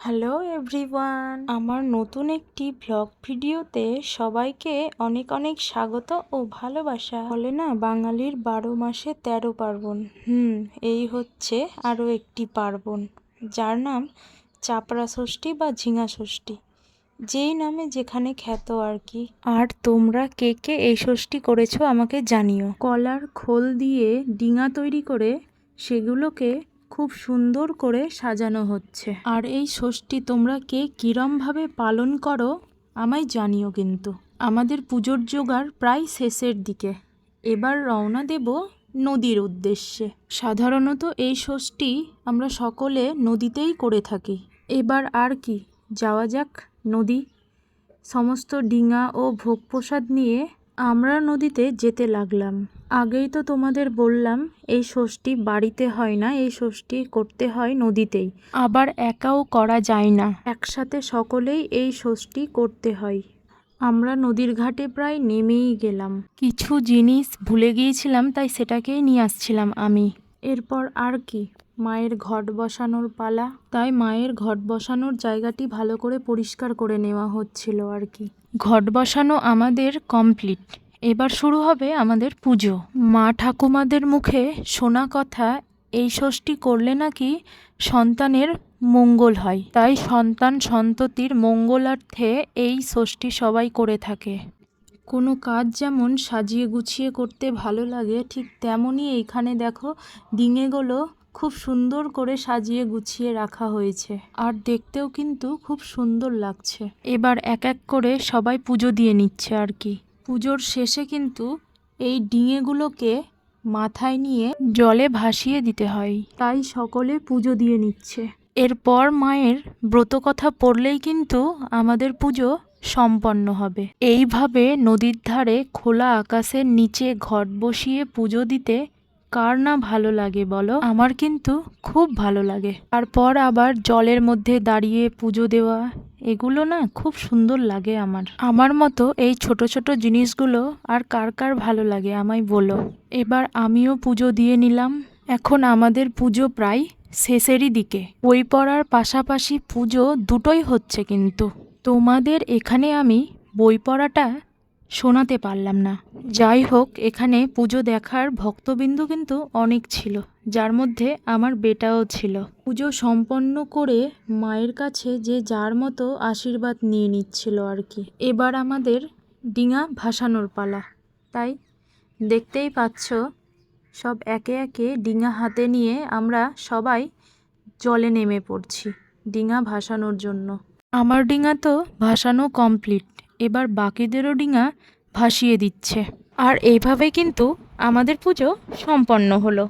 Hello everyone আমার নতুন একটি ব্লগ ভিডিওতে সবাইকে অনেক অনেক স্বাগত ও ভালোবাসা। বলে না, বাঙালির বারো মাসে তেরো পার্বণ। হুম, এই হচ্ছে আরও একটি পার্বণ, যার নাম চাপড়া ষষ্ঠী বা ঝিঙা ষষ্ঠী। যেই নামে যেখানে খ্যাত আর কি। আর তোমরা কে কে এই ষষ্ঠী করেছ আমাকে জানিও। কলার খোল দিয়ে ডিঙা তৈরি করে সেগুলোকে খুব সুন্দর করে সাজানো হচ্ছে। আর এই ষষ্ঠী তোমরা কে কিরমভাবে পালন করো, আমায় জানিও কিন্তু। আমাদের পুজোর জোগাড় প্রায় শেষের দিকে। এবার রওনা দেব নদীর উদ্দেশ্যে। সাধারণত এই ষষ্ঠী আমরা সকলে নদীতেই করে থাকি। এবার আর কি, যাওয়া যাক নদী। সমস্ত ডিঙা ও ভোগ প্রসাদ নিয়ে আমরা নদীতে যেতে লাগলাম। আগেই তো তোমাদের বললাম, এই ষষ্ঠী বাড়িতে হয় না, এই ষষ্ঠী করতে হয় নদীতেই। আবার একাও করা যায় না। একসাথে সকলেই এই ষষ্ঠী করতে হয়। আমরা নদীর ঘাটে প্রায় নেমেই গেলাম। কিছু জিনিস ভুলে গিয়েছিলাম, তাই সেটাকেই নিয়ে আসছিলাম আমি। এরপর আর কি, মায়ের ঘট বসানোর পালা। তাই মায়ের ঘট বসানোর জায়গাটি ভালো করে পরিষ্কার করে নেওয়া হচ্ছিল আর কি। ঘট বসানো আমাদের কমপ্লিট। এবার শুরু হবে আমাদের পুজো। মা ঠাকুমাদের মুখে শোনা কথা, এই ষষ্ঠী করলে নাকি সন্তানের মঙ্গল হয়। তাই সন্তান সন্ততির মঙ্গলার্থে এই ষষ্ঠী সবাই করে থাকে। কোনো কাজ যেমন সাজিয়ে গুছিয়ে করতে ভালো লাগে, ঠিক তেমনই এইখানে দেখো ডিঙেগুলো খুব সুন্দর করে সাজিয়ে গুছিয়ে রাখা হয়েছে। আর দেখতেও কিন্তু খুব সুন্দর লাগছে। এবার এক এক করে সবাই পুজো দিয়ে নিচ্ছে আর কি। পুজোর শেষে কিন্তু এই ডিঙেগুলোকে মাথায় নিয়ে জলে ভাসিয়ে দিতে হয়। তাই সকলে পুজো দিয়ে নিচ্ছে। এরপর মায়ের ব্রত কথা পড়লেই কিন্তু আমাদের পুজো সম্পন্ন হবে। এইভাবে নদীর ধারে খোলা আকাশের নিচে ঘট বসিয়ে পুজো দিতে কার না ভালো লাগে বলো? আমার কিন্তু খুব ভালো লাগে। তারপর আবার জলের মধ্যে দাঁড়িয়ে পুজো দেওয়া, এগুলো না খুব সুন্দর লাগে আমার। আমার মতো এই ছোট ছোট জিনিসগুলো আর কার কার ভালো লাগে আমায় বলো। এবার আমিও পুজো দিয়ে নিলাম। এখন আমাদের পুজো প্রায় শেষেরই দিকে। বই পড়ার পাশাপাশি পুজো দুটোই হচ্ছে কিন্তু। তোমাদের এখানে আমি বই পড়াটা শোনাতে পারলাম না। যাই হোক, এখানে পুজো দেখার ভক্তবিন্দু কিন্তু অনেক ছিল, যার মধ্যে আমার বেটাও ছিল। পুজো সম্পন্ন করে মায়ের কাছে যে যার মতো আশীর্বাদ নিয়ে নিচ্ছিল আর কি। এবার আমাদের ডিঙা ভাসানোর পালা। তাই দেখতেই পাচ্ছ, সব একে একে ডিঙা হাতে নিয়ে আমরা সবাই জলে নেমে পড়ছি, ডিঙা ভাসানোর জন্য। আমার ডিঙা তো ভাসানো কমপ্লিট। এবার বাকিদেরও ডিঙা ভাসিয়ে দিচ্ছে। আর এইভাবে কিন্তু আমাদের পুজো সম্পন্ন হলো।